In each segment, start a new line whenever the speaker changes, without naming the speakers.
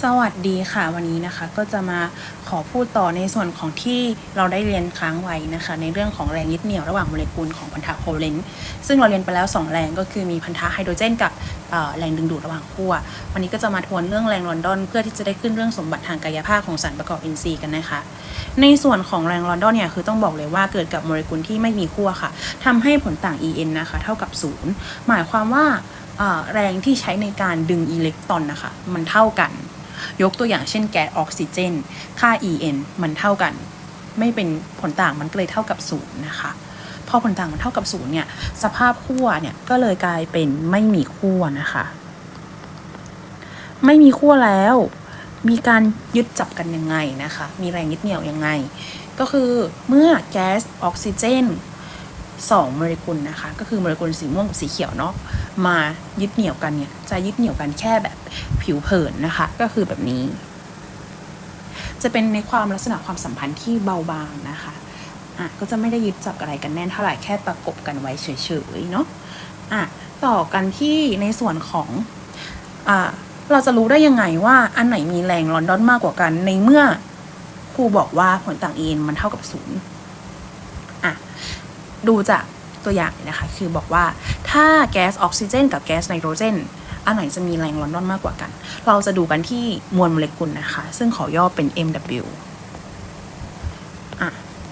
สวัสดีค่ะวันนี้นะคะก็จะมาขอพูดต่อในส่วนของที่เราได้เรียนค้างไว้นะคะ ในเรื่องของแรงยึดเหนี่ยวระหว่างโมเลกุลของพันธะโคเลนต์ซึ่งเราเรียนไปแล้ว 2 แรงก็คือมีพันธะไฮโดรเจนกับแรงดึงดูดระหว่างขั้ววันนี้ก็จะมาทวนเรื่องแรงลอนดอน เพื่อที่จะได้ขึ้นเรื่องสมบัติทางกายภาพของสารประกอบอินทรีย์กันนะคะ ในส่วนของแรงลอนดอนเนี่ยคือต้องบอกเลยว่าเกิดกับโมเลกุลที่ไม่มีขั้วค่ะทำให้ผลต่าง En นะคะเท่ากับ 0 หมายความว่าแรงที่ใช้ในการดึงอิเล็กตรอนนะคะมันเท่ากัน ยกตัวอย่างเช่นแก๊สออกซิเจน ค่า En มันเท่ากัน ไม่เป็นผลต่างมันก็เลยเท่ากับศูนย์นะคะ พอผลต่างมันเท่ากับศูนย์เนี่ย สภาพขั้วเนี่ยก็เลยกลายเป็นไม่มีขั้วนะคะ ไม่มีขั้วแล้ว มีการยึดจับกันยังไงนะคะ มีแรงยึดเหนี่ยวยังไง ก็คือเมื่อแก๊สออกซิเจน สองโมเลกุลนะคะ ก็คือโมเลกุลสีม่วงกับสีเขียวเนาะมายึดเหนี่ยวกันเนี่ยจะยึดเหนี่ยวกันแค่แบบผิวเผินนะคะ ก็คือแบบนี้ จะเป็นในความลักษณะความสัมพันธ์ที่เบาบางนะคะอะก็จะไม่ได้ยึดจับอะไรกันแน่นเท่าไหร่แค่ประกบกันไว้เฉยๆเนาะอะต่อกันที่ในส่วนของอ่าเราจะรู้ได้ยังไงว่าอันไหนมีแรงลอนดอนมากกว่ากันในเมื่อครูบอกว่าผลต่างเอ็นมันเท่ากับศูนย์ ดูจากตัวอย่างนะคะ คือบอกว่าถ้าแก๊สออกซิเจน กับแก๊สไนโตรเจนอันไหนจะมีแรงลอนดอนมากกว่ากัน เราจะดูกันที่มวลโมเลกุลนะคะ ซึ่งขอย่อเป็น MW อะ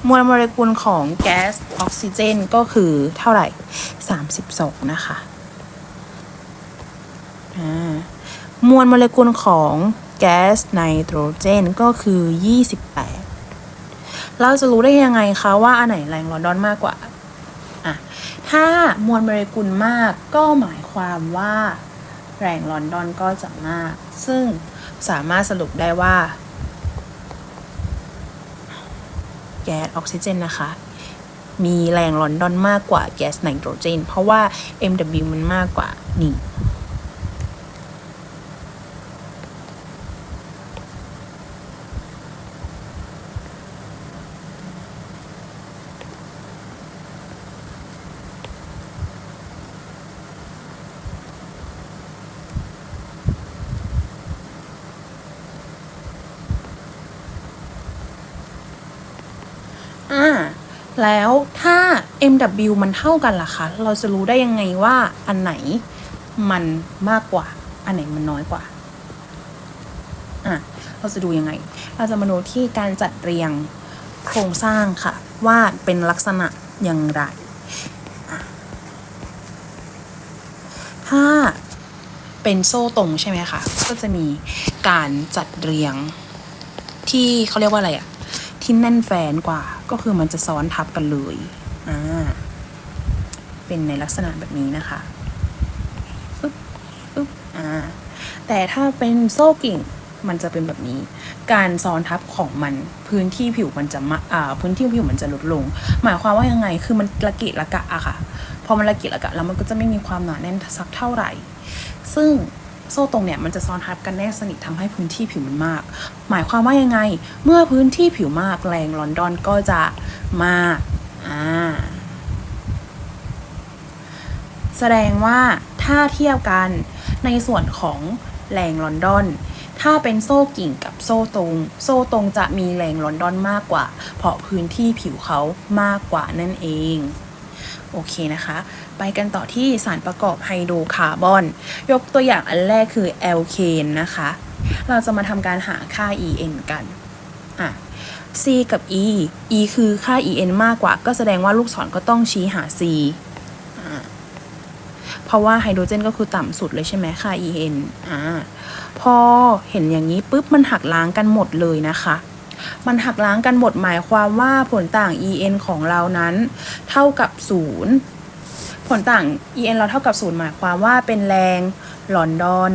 มวลโมเลกุลของแก๊สออกซิเจนก็คือเท่าไหร่ 32 นะคะอ่ามวลโมเลกุลของแก๊สไนโตรเจนก็คือ 28 เราจะรู้ได้ยังไงคะว่าอันไหนแรงลอนดอนมากกว่า ถ้ามวลโมเลกุลมากก็หมายความว่าแรงลอนดอนก็จะมาก ซึ่งสามารถสรุปได้ว่า แก๊สออกซิเจนนะคะ มีแรงลอนดอนมากกว่าแก๊สไนโตรเจน เพราะว่า MW มันมากกว่านี่ อ่า แล้วถ้า MW มันเท่ากันล่ะคะ เราจะรู้ได้ยังไงว่าอันไหนมันมากกว่า อันไหนมันน้อยกว่า อะ เราจะดูยังไง เราจะมาดูที่การจัดเรียงโครงสร้างค่ะ ว่าเป็นลักษณะอย่างไร ถ้าเป็นโซ่ตรงใช่ไหมคะ ก็จะมีการจัดเรียงที่เขาเรียกว่าอะไรอะที่แน่นแฟนกว่า ก็คือมันจะซ้อนทับกันเลยอ่าเป็นในลักษณะแบบนี้นะคะปึ๊บปึ๊บอ่าแต่ถ้าเป็นโซ่กิ่งมันจะเป็นแบบนี้ การซ้อนทับของมันพื้นที่ผิวมันจะมาอ่าพื้นที่ผิวมันจะลดลง หมายความว่ายังไงคือมันระเกะระกะอะค่ะ พอมันระเกะระกะแล้วมันก็จะไม่มีความหนาแน่นสักเท่าไหร่ ซึ่ง โซ่ตรงเนี่ยมันจะซ้อนทับกันแน่สนิททำให้พื้นที่ผิวมันมาก หมายความว่ายังไง เมื่อพื้นที่ผิวมากแรงลอนดอนก็จะมากอ่าแสดงว่าถ้าเทียบกันในส่วนของแรงลอนดอนถ้าเป็นโซ่กิ่งกับโซ่ตรง โซ่ตรงจะมีแรงลอนดอนมากกว่า เพราะพื้นที่ผิวเขามากกว่านั่นเอง โอเคนะคะ ไปกันต่อที่สารประกอบไฮโดรคาร์บอน ยกตัวอย่างอันแรกคือแอลเคนนะคะ เราจะมาทำการหาค่า En กันอะ C กับ E E คือค่า En มากกว่า ก็แสดงว่าลูกศรก็ต้องชี้หา C อ่าเพราะว่าไฮโดรเจนก็คือต่ำสุดเลยใช่ไหมค่า En อ่าพอเห็นอย่างนี้ปุ๊บมันหักล้างกันหมดเลยนะคะ มันหักล้างกันหมดหมายความว่าผลต่าง En ของเรานั้น เท่ากับ 0 ผลต่าง En เราเท่ากับ 0 หมายความว่าเป็นแรงลอนดอน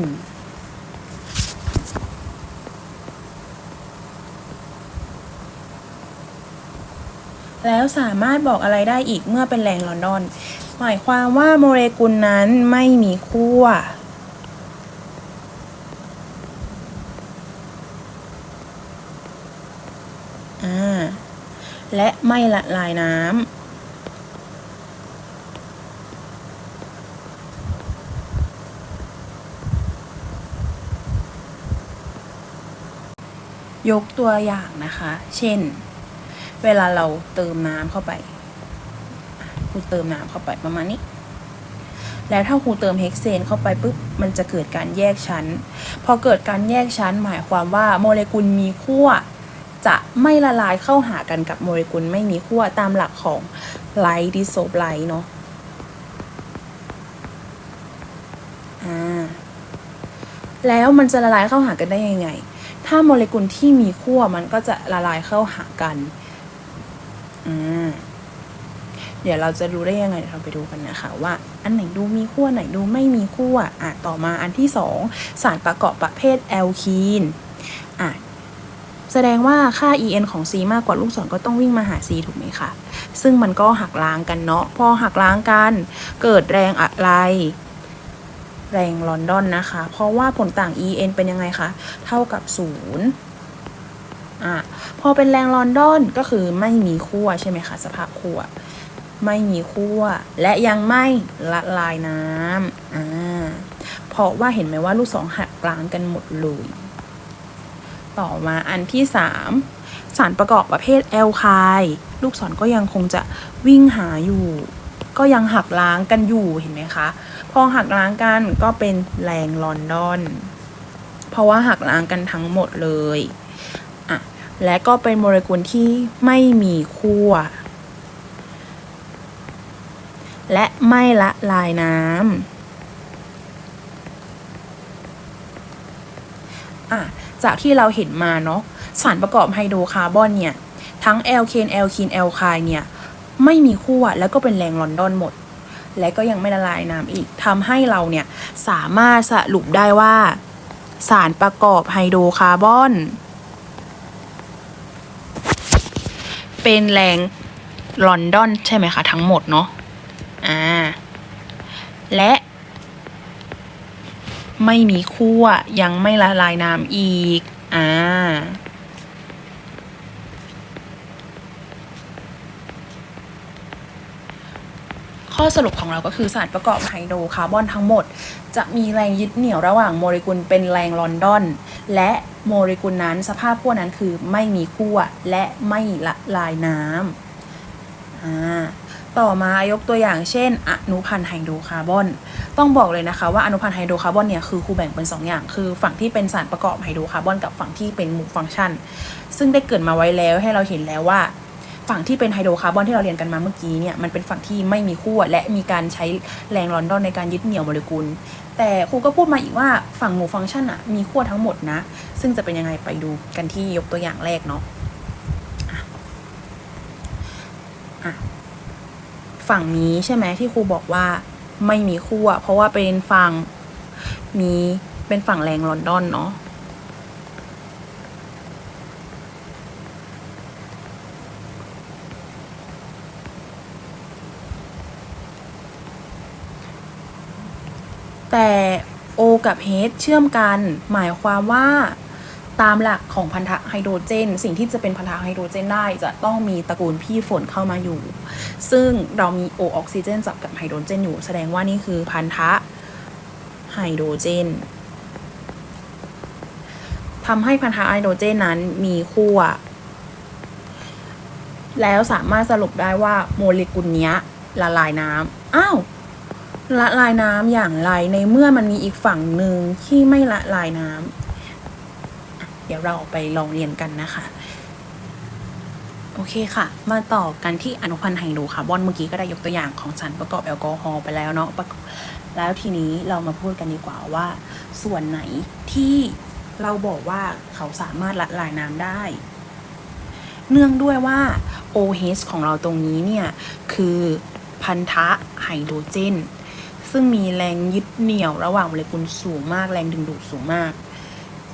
แล้วสามารถบอกอะไรได้อีกเมื่อเป็นแรงลอนดอน หมายความว่าโมเลกุลนั้นไม่มีขั้ว และไม่ละลายน้ำยกตัวอย่างนะคะ เช่น เวลาเราเติมน้ำเข้าไปครูเติมน้ำเข้าไปประมาณนี้ แล้วถ้าครูเติมเฮกเซนเข้าไปปุ๊บ มันจะเกิดการแยกชั้น พอเกิดการแยกชั้นหมายความว่าโมเลกุลมีขั้ว จะไม่ละลายเข้าหากันกับโมเลกุลไม่มีขั้วตามหลักของไลท์ดิโซไลท์เนาะอ่าแล้วมันจะละลายเข้าหากันได้ยังไง ถ้าโมเลกุลที่มีขั้วมันก็จะละลายเข้าหากันอ่าเดี๋ยวเราจะรู้ได้ยังไงเดี๋ยวเราไปดูกันนะคะว่าอันไหนดูมีขั้วไหนดูไม่มีขั้วอะต่อมาอันที่สองสารประกอบประเภทแอลคีนอะ แสดงว่าค่า en ของ c มากกว่าลูกศรก็ต้องวิ่งมาหา c ถูกไหมคะ ซึ่งมันก็หักล้างกันเนาะ พอหักล้างกัน เกิดแรงอะไร แรงลอนดอนนะคะ เพราะว่าผลต่าง en เป็นยังไงคะ เท่ากับ 0อะพอเป็นแรงลอนดอนก็คือไม่มีขั้วใช่ไหมคะ สภาพขั้ว ไม่มีขั้ว และยังไม่ละลายน้ำอ่า เพราะว่าเห็นไหมว่าลูกสองหักกลางกันหมดเลย ต่อมาอันที่สามสารประกอบประเภทแอลไคล์ลูกศรก็ยังคงจะวิ่งหาอยู่ ก็ยังหักล้างกันอยู่เห็นไหมคะ พอหักล้างกันก็เป็นแรงลอนดอน เพราะว่าหักล้างกันทั้งหมดเลยอะและก็เป็นโมเลกุลที่ไม่มีขั้วและไม่ละลายน้ำอะ จากที่เราเห็นมาเนาะสารประกอบไฮโดรคาร์บอนเนี่ย ทั้งแอลเคนแอลคีนแอลไคล์เนี่ย ไม่มีขั้วแล้วก็เป็นแรงลอนดอนหมด และก็ยังไม่ละลายน้ำอีกทำให้เราเนี่ย สามารถสรุปได้ว่า สารประกอบไฮโดรคาร์บอน เป็นแรงลอนดอนใช่ไหมคะ ทั้งหมดเนาะอ่าและ ไม่มีขั้วยังไม่ละลายน้ำอีก อ่า ข้อสรุปของเราก็คือสารประกอบไฮโดรคาร์บอนทั้งหมด จะมีแรงยึดเหนี่ยวระหว่างโมเลกุลเป็นแรงลอนดอน และโมเลกุลนั้นสภาพขั้วนั้นคือไม่มีขั้วและไม่ละลายน้ำอ่า ต่อมายกตัวอย่างเช่น อนุพันธ์ไฮโดรคาร์บอน ต้องบอกเลยนะคะว่าอนุพันธ์ไฮโดรคาร์บอนเนี่ยคือครูแบ่งเป็น 2 อย่าง คือฝั่งที่เป็นสารประกอบไฮโดรคาร์บอนกับฝั่งที่เป็นหมู่ฟังก์ชัน ซึ่งได้เกิดมาไว้แล้วให้เราเห็นแล้วว่า ฝั่งที่เป็นไฮโดรคาร์บอนที่เราเรียนกันมาเมื่อกี้เนี่ยมันเป็นฝั่งที่ไม่มีขั้วและมีการใช้แรงลอนดอนในการยึดเหนี่ยวโมเลกุล แต่ครูก็พูดมาอีกว่าฝั่งหมู่ฟังก์ชันอะมีขั้วทั้งหมดนะ ซึ่งจะเป็นยังไงไปดูกันที่ยกตัวอย่างแรกเนาะอะอะ ฝั่งนี้ใช่ไหมที่ครูบอกว่าไม่มีขั้วเพราะว่าเป็นฝั่งมีเป็นฝั่งแรงลอนดอนเนาะแต่ O กับ H เชื่อมกัน หมายความว่าตามหลักของพันธะไฮโดรเจน สิ่งที่จะเป็นพันธะไฮโดรเจนได้จะต้องมีตระกูลพี่ฝนเข้ามาอยู่ ซึ่งเรามี O ออกซิเจนจับกับไฮโดรเจนอยู่ แสดงว่านี่คือพันธะไฮโดรเจนทำให้พันธะไฮโดรเจนนั้นมีขั้วแล้วสามารถสรุปได้ว่าโมเลกุลนี้ละลายน้ำอ้าวละลายน้ำอย่างไรในเมื่อมันมีอีกฝั่งหนึ่งที่ไม่ละลายน้ำเดี๋ยวเราไปลองเรียนกันนะคะ โอเคค่ะ มาต่อกันที่อนุพันธ์ไฮโดรคาร์บอนเมื่อกี้ก็ได้ยกตัวอย่างของสารประกอบแอลกอฮอล์ไปแล้วเนาะแล้วทีนี้เรามาพูดกันดีกว่าว่า ส่วนไหนที่เราบอกว่าเขาสามารถละลายน้ำได้ เนื่องด้วยว่า OH ของเราตรงนี้เนี่ย คือพันธะไฮโดรเจน ซึ่งมีแรงยึดเหนี่ยวระหว่างโมเลกุลสูงมาก แรงดึงดูดสูงมาก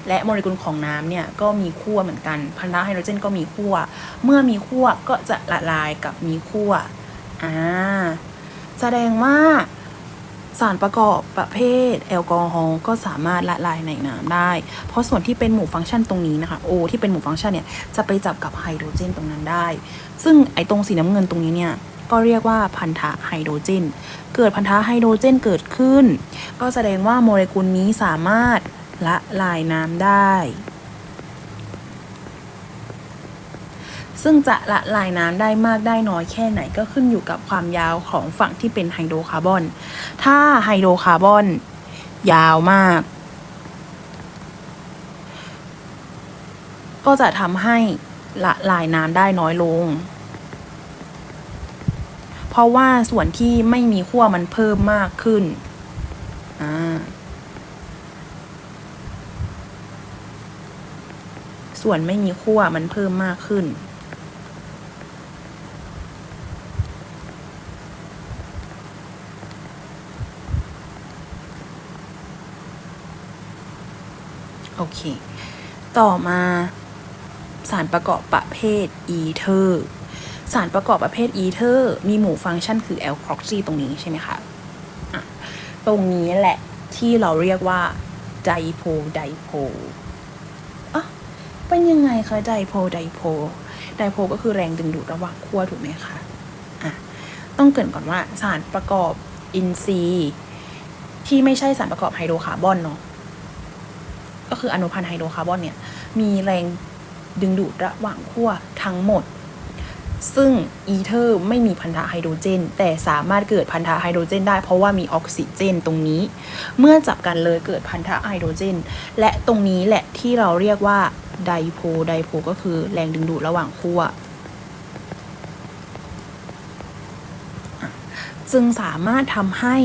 และโมเลกุลของน้ำเนี่ยก็มีขั้วเหมือนกันพันธะไฮโดรเจนก็มีขั้ว เมื่อมีขั้วก็จะละลายกับมีขั้วอ่าแสดงว่าสารประกอบประเภทแอลกอฮอล์ก็สามารถละลายในน้ำได้ เพราะส่วนที่เป็นหมู่ฟังก์ชันตรงนี้นะคะ O ที่เป็นหมู่ฟังก์ชันเนี่ยจะไปจับกับไฮโดรเจนตรงนั้นได้ ซึ่งไอตรงสีน้ำเงินตรงนี้เนี่ยก็เรียกว่าพันธะไฮโดรเจน เกิดพันธะไฮโดรเจนเกิดขึ้น ก็แสดงว่าโมเลกุลนี้สามารถ ละลายน้ำได้ ซึ่งจะละลายน้ำได้มากได้น้อยแค่ไหนก็ขึ้นอยู่กับความยาวของฝั่งที่เป็นไฮโดรคาร์บอน ถ้าไฮโดรคาร์บอน ยาวมาก ก็จะทำให้ละลายน้ำได้น้อยลง เพราะว่าส่วนที่ไม่มีขั้วมันเพิ่มมากขึ้น อ่า ส่วนไม่มีขั้วมันเพิ่มมากขึ้น โอเค ต่อมาสารประกอบประเภทอีเทอร์สารประกอบประเภทอีเทอร์มีหมู่ฟังก์ชันคือ L proxy ตรงนี้ใช่ไหมคะะตรงนี้แหละที่เราเรียกว่าไดโพไดโพ เป็นยังไงคะไดโพไดโพไดโพก็คือแรงดึงดูดระหว่างขั้วถูกไหมคะอะต้องเกินก่อนว่าสารประกอบอินทรีย์ที่ไม่ใช่สารประกอบไฮโดรคาร์บอนเนาะก็คืออนุพันธ์ไฮโดรคาร์บอนเนี่ยมีแรงดึงดูดระหว่างขั้วทั้งหมด ซึ่งอีเทอร์ไม่มีพันธะไฮโดรเจน แต่สามารถเกิดพันธะไฮโดรเจนได้เพราะว่ามีออกซิเจนตรงนี้ เมื่อจับกันเลยเกิดพันธะไฮโดรเจน และตรงนี้แหละที่เราเรียกว่า ไดโพไดโพก็คือแรงดึงดูดระหว่างขั้วอ่จึงสามารถทำให้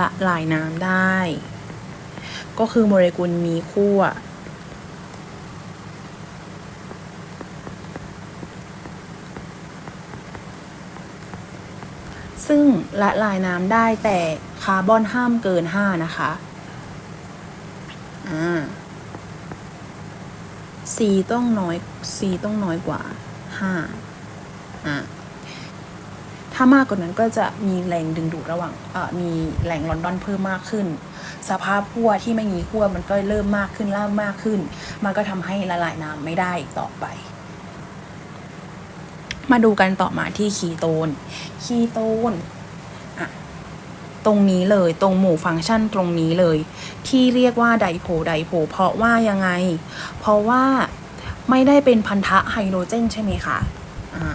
ละลายน้ำได้ ก็คือโมเลกุลมีขั้วซึ่งละลายน้ำได้แต่คาร์บอนห้ามเกิน 5 นะคะ อ่า C ต้องน้อย C ต้องน้อยกว่า5อ่าถ้ามากกว่านั้นก็จะมีแรงดึงดูดระหว่างเอ่อมีแรงลอนดอนเพิ่มมากขึ้น สภาพขั้วที่ไม่มีขั้วมันก็เริ่มมากขึ้นล่ามมากขึ้น มันก็ทำให้ละลายน้ำไม่ได้อีกต่อไป มาดูกันต่อมาที่คีโตน คีโตน ตรงนี้เลยตรงหมู่ฟังก์ชันตรงนี้เลย ที่เรียกว่าไดโพไดโพเพราะว่ายังไง เพราะว่าไม่ได้เป็นพันธะไฮโดรเจนใช่ไหมคะอ่า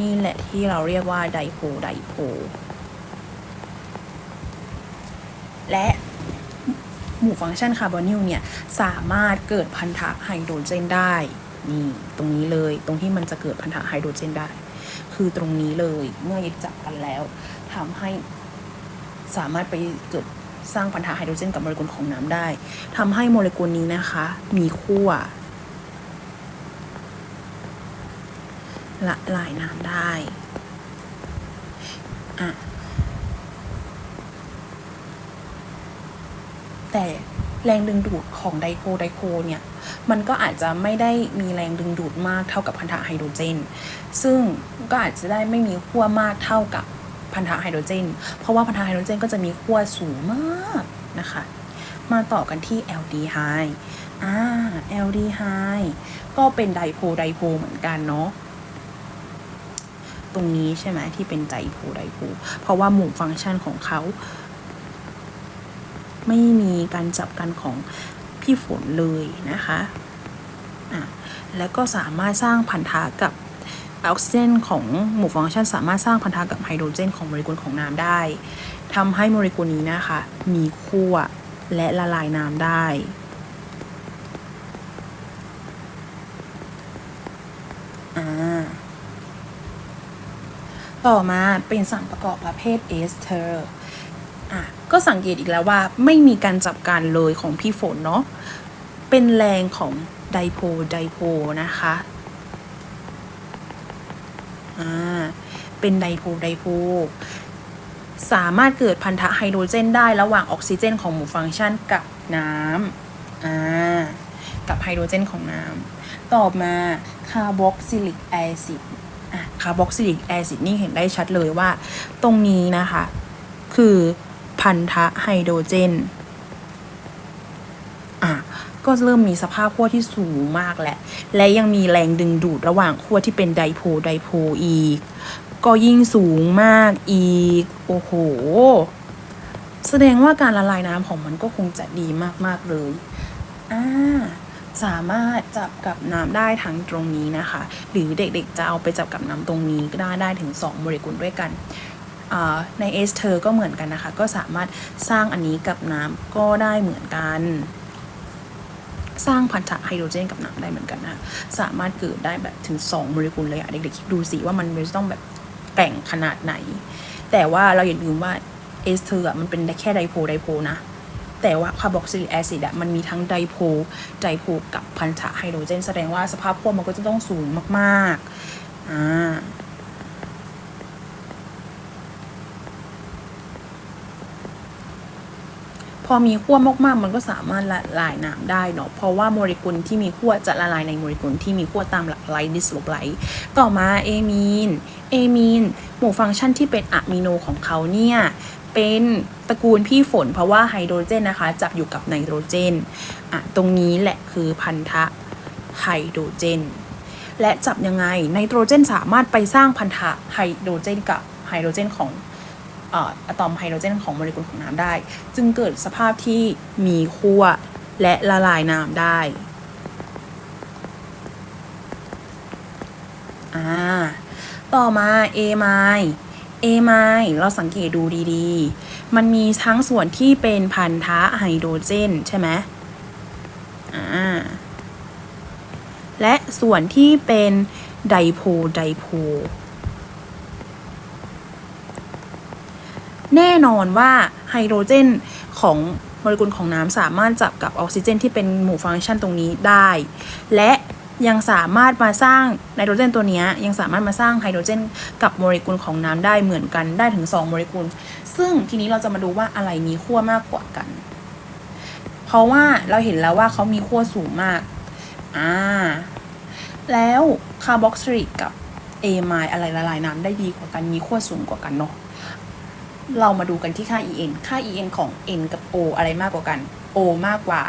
นี่แหละที่เราเรียกว่าไดโพไดโพและหมู่ฟังก์ชันคาร์บอนิลเนี่ย สามารถเกิดพันธะไฮโดรเจนได้ นี่ ตรงนี้เลยตรงที่มันจะเกิดพันธะไฮโดรเจนได้ คือตรงนี้เลยเมื่อยึดจับกันแล้วทำให้ สามารถไปเกิดสร้างพันธะไฮโดรเจนกับโมเลกุลของน้ำได้ทำให้โมเลกุลนี้นะคะ มีขั้วละลายน้ำได้อะแต่แรงดึงดูดของไดโคไดโคเนี่ย มันก็อาจจะไม่ได้มีแรงดึงดูดมากเท่ากับพันธะไฮโดรเจน ซึ่งก็อาจจะได้ไม่มีขั้วมากเท่ากับ พันธะไฮโดรเจน เพราะว่าพันธะไฮโดรเจนก็จะมีขั้วสูงมากนะคะ มาต่อกันที่ aldehyde อ่า aldehyde ก็เป็นไดโพไดโพเหมือนกันเนาะตรงนี้ใช่ไหมที่เป็นไดโพไดโพเพราะว่าหมู่ฟังก์ชันของเขา ไม่มีการจับกันของพี่ฝนเลยนะคะอะแล้วก็สามารถสร้างพันธะกับ ออกซิเจนของหมู่ฟังก์ชันสามารถสร้างพันธะกับไฮโดรเจนของโมเลกุลของน้ำได้ทำให้โมเลกุลนี้นะคะ มีขั้วและละลายน้ำได้อ่าต่อมาเป็นสารประกอบประเภทเอสเทอร์อะก็สังเกตอีกแล้วว่าไม่มีการจับการเลยของพี่ฝนเนาะ เป็นแรงของไดโพไดโพนะคะ อ่าเป็นไดโพไดโพสามารถเกิดพันธะไฮโดรเจนได้ระหว่างออกซิเจนของหมู่ฟังก์ชันกับน้ำอ่ากับไฮโดรเจนของน้ำต่อมาคาร์บอกซิลิกแอซิดอะคาร์บอกซิลิกแอซิดนี่เห็นได้ชัดเลยว่า ตรงนี้นะคะ คือพันธะไฮโดรเจนอ ก็เริ่มมีสภาพขั้วที่สูงมากแหละ และยังมีแรงดึงดูดระหว่างขั้วที่เป็นไดโพไดโพอีก ก็ยิ่งสูงมากอีก โอ้โห แสดงว่าการละลายน้ำของมันก็คงจะดีมาก ๆ เลย อ่า สามารถจับกับน้ำได้ทั้งตรงนี้นะคะ หรือเด็กๆจะเอาไปจับกับน้ำตรงนี้ก็ได้ได้ถึง 2 โมเลกุลด้วยกันในเอสเทอร์ก็เหมือนกันนะคะ ก็สามารถสร้างอันนี้กับน้ำก็ได้เหมือนกัน สร้างพันธะไฮโดรเจนกับน้ำได้เหมือนกันนะสามารถเกิดได้แบบถึง 2 โมเลกุลเลยอะเด็กๆคิดดูสิว่ามันจะต้องแบบแกร่งขนาดไหน แต่ว่าเราอย่าลืมว่าเอสเทอร์อะมันเป็นแค่ไดโพไดโพนะแต่ว่าคาร์บอกซิลิกแอซิดอะมันมีทั้งไดโพไดโพกับพันธะไฮโดรเจน แสดงว่าสภาพขั้วมันก็จะต้องสูงมากๆอ่า อมีขั้วมากๆ มันก็สามารถละลายน้ำได้เนาะเพราะว่าโมเลกุลที่มีขั้วจะละลายในโมเลกุลที่มีขั้วตามหลักไลท์ดิสโลไลท์ต่อมาเอมีนเอมีนหมู่ฟังก์ชันที่เป็นอะมิโนของเขาเนี่ยเป็นตระกูลพี่ฝนเพราะว่าไฮโดรเจนนะคะ จับอยู่กับไนโตรเจนอะตรงนี้แหละคือพันธะไฮโดรเจน และจับยังไงไนโตรเจนสามารถไปสร้างพันธะไฮโดรเจนกับไฮโดรเจนของ อะตอมไฮโดรเจนของโมเลกุลของน้ำได้ จึงเกิดสภาพที่มีขั้วและละลายน้ำได้อ่าต่อมา A ไม A ไมเราสังเกตดูดีๆ มันมีทั้งส่วนที่เป็นพันธะไฮโดรเจนใช่ไหมอ่าและส่วนที่เป็นไดโพไดโพ แน่นอนว่าไฮโดรเจนของโมเลกุลของน้ำสามารถจับกับออกซิเจนที่เป็นหมู่ฟังก์ชันตรงนี้ได้ และยังสามารถมาสร้างไนโตรเจนตัวนี้ยังสามารถมาสร้างไฮโดรเจน กับโมเลกุลของน้ำได้เหมือนกันได้ถึง 2 โมเลกุล ซึ่งทีนี้เราจะมาดูว่าอะไรมีขั้วมากกว่ากัน เพราะว่าเราเห็นแล้วว่าเขามีขั้วสูงมากอ่าแล้วคาร์บอกซิลิกกับเอไมอะไรละลายน้ำได้ดีกว่ากันมีขั้วสูงกว่ากันเนาะ เรามาดูกันที่ค่า en ค่า en ของ n กับ o อะไรมากกว่ากัน o มากกว่า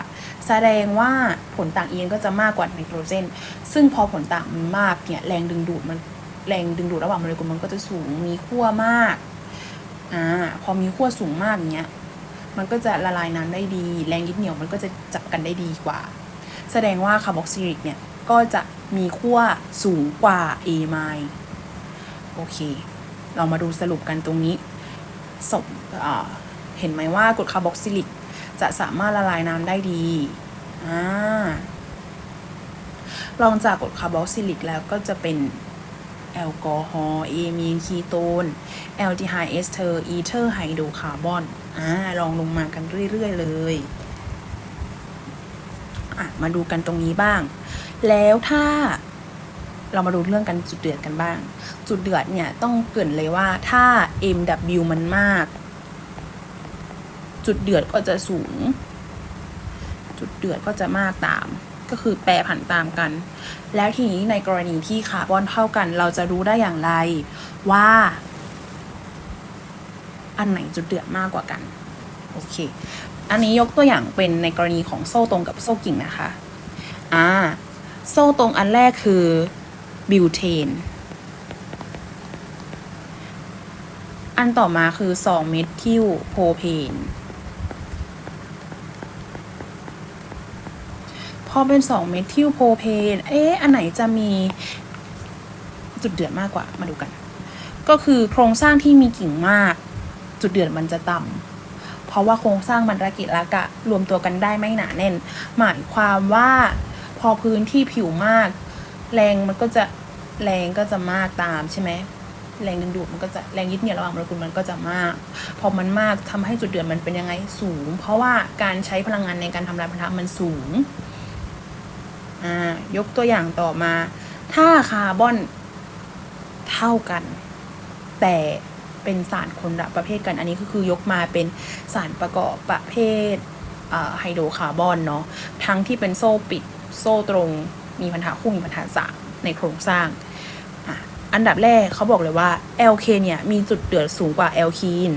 แสดงว่าผลต่าง en ก็จะมากกว่าไนโตรเจน ซึ่งพอผลต่างมันมากเนี่ยแรงดึงดูดมันแรงดึงดูดระหว่างโมเลกุลมันก็จะสูงมีขั้วมากอ่าพอมีขั้วสูงมากเนี้ยมันก็จะละลายน้ำได้ดี แรงยึดเหนี่ยวมันก็จะจับกันได้ดีกว่า แสดงว่าคาร์บอกซิลิกเนี่ยก็จะมีขั้วสูงกว่า A ไมล์โอเค เรามาดูสรุปกันตรงนี้ สมเห็นไหมว่ากรดคาร์บอกซิลิก จะสามารถละลายน้ำได้ดีอ่าลองจากกรดคาร์บอกซิลิกแล้วก็จะเป็นแอลกอฮอล์เอมีนคีโตนแอลดีไฮเอสเทอร์อีเทอร์ไฮโดรคาร์บอนอ่าลองลงมากันเรื่อย ๆ เลยอะมาดูกันตรงนี้บ้าง แล้วถ้า เรามาดูเรื่องกันจุดเดือดกันบ้าง จุดเดือดเนี่ยต้องเกินเลยว่าถ้า MW มันมาก จุดเดือดก็จะสูง จุดเดือดก็จะมากตาม ก็คือแปรผันตามกัน แล้วทีนี้ในกรณีที่คาร์บอนเท่ากัน เราจะรู้ได้อย่างไรว่า อันไหนจุดเดือดมากกว่ากัน โอเค อันนี้ยกตัวอย่างเป็นในกรณีของโซ่ตรงกับโซ่กิ่งนะคะ อ่า โซ่ตรงอันแรกคือ บิวเทน อันต่อมาคือ 2 เมทิลโพเพน พอเป็น 2 เมทิลโพเพน เอ๊ะ อันไหนจะมีจุดเดือดมากกว่า มาดูกัน ก็คือโครงสร้างที่มีกิ่งมาก จุดเดือดมันจะต่ำ เพราะว่าโครงสร้างมันระกิระกะรวมตัวกันได้ไม่หนาแน่น หมายความว่าพอพื้นที่ผิวมาก แรงมันก็จะแรงก็จะมากตามใช่ไหมแรงดึงดูดมันก็จะแรงยึดเหนี่ยวระหว่างโมเลกุลมันก็จะมาก พอมันมากทำให้จุดเดือดมันเป็นยังไงสูง เพราะว่าการใช้พลังงานในการทำลายพันธะมันสูงอ่ายกตัวอย่างต่อมา ถ้าคาร์บอนเท่ากัน แต่เป็นสารคนละประเภทกัน อันนี้ก็คือยกมาเป็นสารประกอบประเภทไฮโดรคาร์บอนเนาะทั้งที่เป็นโซ่ปิดโซ่ตรง มีพันธะคู่มีพันธะสามในโครงสร้างอะอันดับแรกเขาบอกเลยว่า LK เนี่ยมีจุดเดือดสูงกว่า l k น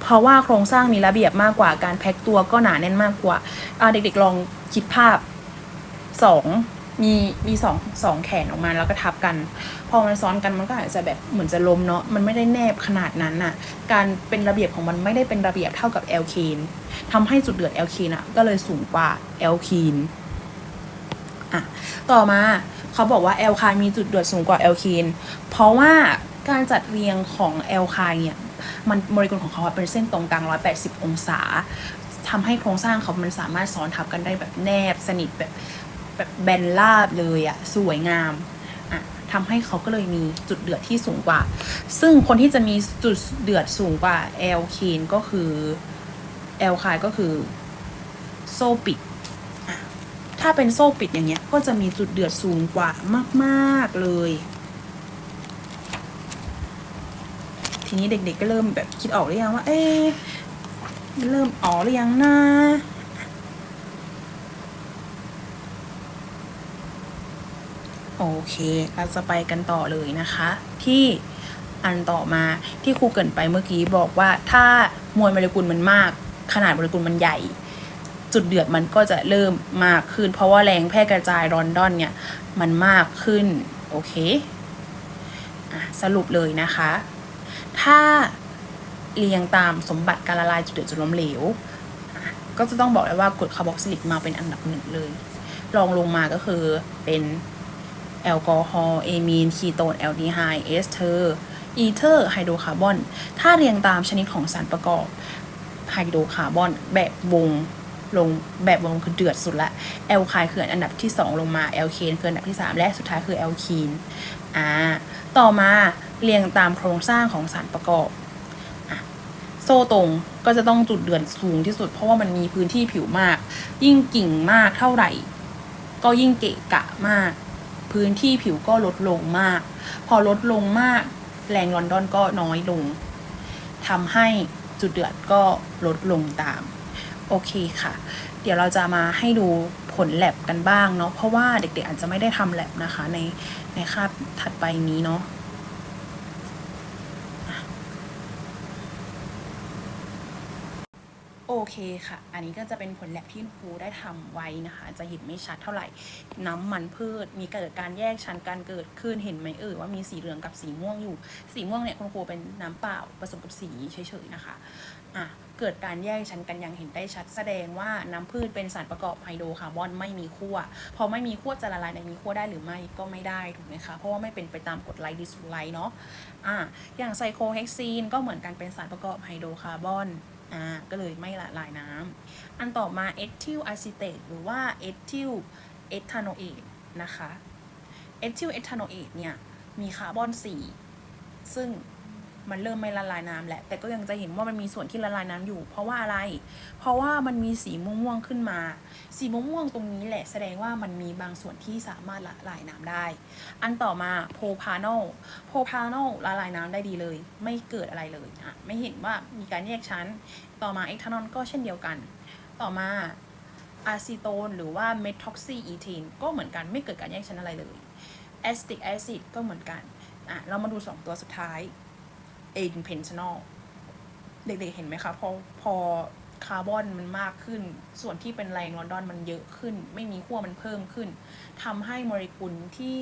เพราะว่าโครงสร้างมีระเบียบมากกว่าการแพ็คตัวก็หนาแน่นมากกว่าอ่าเด็กๆลองคิดภาพสองมีมีสองสองแขนออกมาแล้วก็ทับกัน พอมันซ้อนกันมันก็อาจจะแบบเหมือนจะล้มเนาะมันไม่ได้แนบขนาดนั้นน่ะ การเป็นระเบียบของมันไม่ได้เป็นระเบียบเท่ากับ l k นทำให้จุดเดือด l k นอะก็เลยสูงกว่า l k น อะต่อมาเขาบอกว่าแอลคายมีจุดเดือดสูงกว่าแอลคีนเพราะว่าการจัดเรียงของแอลคายเนี่ยมันโมเลกุลของเขาเป็นเส้นตรงกลาง 180 องศาทำให้โครงสร้างเขามันสามารถซ้อนทับกันได้แบบแนบสนิทแบบแบบแบนราบเลยอะสวยงามอะทำให้เขาก็เลยมีจุดเดือดที่สูงกว่า ซึ่งคนที่จะมีจุดเดือดสูงกว่าแอลคีนก็คือแอลคายก็คือโซปิด ถ้าเป็นโซ่ปิดอย่างเงี้ย ก็จะมีจุดเดือดสูงกว่ามาก ๆ เลย ทีนี้เด็ก ๆ ก็เริ่มแบบคิดออกหรือยังว่า เอ๊เริ่มออกหรือยังนะโอเคเราจะไปกันต่อเลยนะคะ ที่อันต่อมาที่ครูเกินไปเมื่อกี้บอกว่าถ้ามวลโมเลกุลมันมาก ขนาดโมเลกุลมันใหญ่ จุดเดือดมันก็จะเริ่มมากขึ้น เพราะว่าแรงแพร่กระจายรอนดอนเนี่ยมันมากขึ้น โอเคอสรุปเลยนะคะ ถ้าเรียงตามสมบัติการละลายจุดเดือดจุดล้มเหลว ก็จะต้องบอกเลยว่ากรดคาร์บอกซิลิกมาเป็นอันดับหนึ่งเลยรองลงมาก็คือเป็นแอลกอฮอล์เอมีนคีโตนแอลดีไฮด์เอสเทอร์อีเทอร์ไฮโดรคาร์บอน ถ้าเรียงตามชนิดของสารประกอบไฮโดรคาร์บอนแบบวง ลงแบบวงคือเดือดสุดละแอลคายคืออันดับที่ 2 ลงมาแอลเคนคืออันดับที่ 3 และสุดท้ายคือแอลคีนอ่าต่อมาเรียงตามโครงสร้างของสารประกอบอะโซ่ตรงก็จะต้องจุดเดือดสูงที่สุด เพราะว่ามันมีพื้นที่ผิวมาก ยิ่งกิ่งมากเท่าไหร่ ก็ยิ่งเกะกะมาก พื้นที่ผิวก็ลดลงมาก พอลดลงมาก แรงลอนดอนก็น้อยลงทำให้จุดเดือดก็ลดลงตาม โอเคค่ะ เดี๋ยวเราจะมาให้ดูผลแลบกันบ้างเนาะเพราะว่าเด็กๆอาจจะไม่ได้ทำแลบนะคะในในคาบถัดไปนี้เนาะโอเคค่ะ อันนี้ก็จะเป็นผลแลบที่ครูได้ทำไว้นะคะ จะเห็นไม่ชัดเท่าไหร่ น้ำมันพืช มีเกิดการแยกชั้นการเกิดขึ้น เห็นไหมเอ่ยว่ามีสีเหลืองกับสีม่วงอยู่ สีม่วงเนี่ยคุณครูเป็นน้ำเปล่าผสมกับสีเฉยๆนะคะ อะ เกิดการแยกชั้นกันอย่างเห็นได้ชัดแสดงว่าน้ำพืชเป็นสารประกอบไฮโดรคาร์บอนไม่มีขั้วพอไม่มีขั้วจะละลายในมีขั้วได้หรือไม่ก็ไม่ได้ถูกไหมคะเพราะว่าไม่เป็นไปตามกฎไลดิสไลเนาะอะอย่างไซโคเฮกซีนก็เหมือนกันเป็นสารประกอบไฮโดรคาร์บอนอ่าก็เลยไม่ละลายน้ำอันต่อมาเอทิลอะซิเตตหรือว่าเอทิลเอทานอเอทนะคะเอทิลเอทานอเอทเนี่ยมีคาร์บอน 4 ซึ่ง มันเริ่มไม่ละลายน้ำแหละ แต่ก็ยังจะเห็นว่ามันมีส่วนที่ละลายน้ำอยู่ เพราะว่าอะไร เพราะว่ามันมีสีม่วงๆขึ้นมา สีม่วงๆตรงนี้แหละแสดงว่ามันมีบางส่วนที่สามารถละลายน้ำได้ อันต่อมาโพพานอลโพพานอลละลายน้ำได้ดีเลย ไม่เกิดอะไรเลยอะไม่เห็นว่ามีการแยกชั้น ต่อมาเอทานอลก็เช่นเดียวกัน ต่อมาอะซิโตนหรือว่าเมทอกซีอีทีนก็เหมือนกันไม่เกิดการแยกชั้นอะไรเลยแอสติกแอซิดก็เหมือนกัน อะ เรามาดูสองตัวสุดท้าย intentional เด็กๆเห็นไหมคะพอพอคาร์บอนมันมากขึ้น ส่วนที่เป็นแรงลอนดอนมันเยอะขึ้น ไม่มีขั้วมันเพิ่มขึ้นทำให้โมเลกุลที่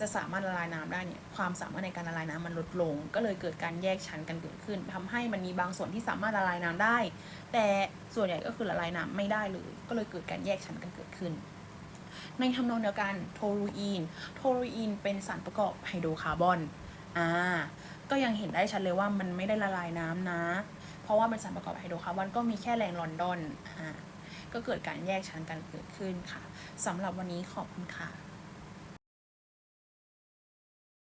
จะสามารถละลายน้ำได้เนี่ยความสามารถในการละลายน้ำมันลดลง ก็เลยเกิดการแยกชั้นกันเกิดขึ้นทำให้มันมีบางส่วนที่สามารถละลายน้ำได้ แต่ส่วนใหญ่ก็คือละลายน้ำไม่ได้เลย ก็เลยเกิดการแยกชั้นกันเกิดขึ้น ในทำนองเดียวกันโทรูอีน โทรูอีนเป็นสารประกอบไฮโดรคาร์บอน อ่า ก็ยังเห็นได้ชัดเลยว่ามันไม่ได้ละลายน้ำนะ เพราะว่าเป็นสารประกอบไฮโดรคาร์บอนก็มีแค่แรงลอนดอนอ่าก็เกิดการแยกชั้นกันเกิดขึ้นค่ะสำหรับวันนี้ขอบคุณค่ะ